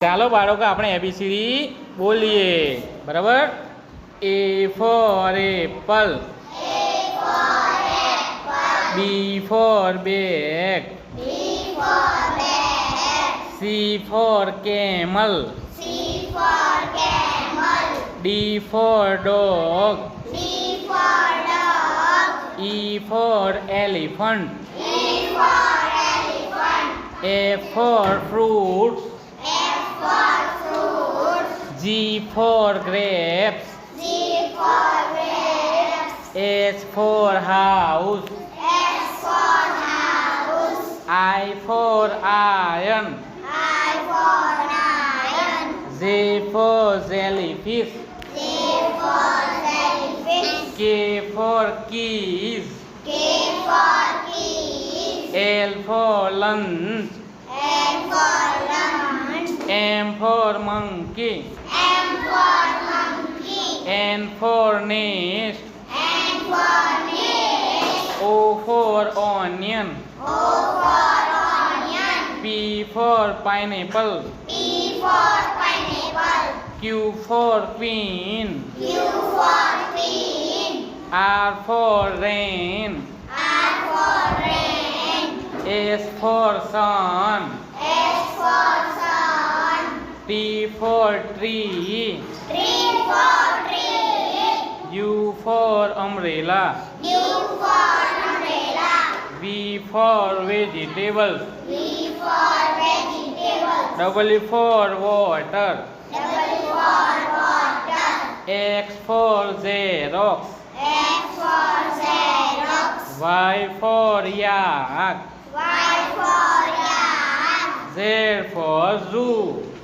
ચાલો બાળકો આપણે એબીસીડી બોલીએ બરાબર A for apple B for bag C for camel D for dog E for elephant F for fruits G for grapes. G for grapes. H for house. H for house. I for iron. I for iron. Z for jellyfish. Z for jellyfish. K for keys. K for keys. L for lunch. L for lunch. M for monkey. M for monkey. N for nest. N for nest. O for onion. O for onion. P for pineapple. P for pineapple. Q for queen. Q for queen. R for rain. R for rain. S for sun. T for tree. Tree for tree. U for umbrella. U for umbrella. V for vegetables. V for vegetables W for water. W for water. X for Xerox. X for Xerox. Y for yak. Y for yak. Z for zoo.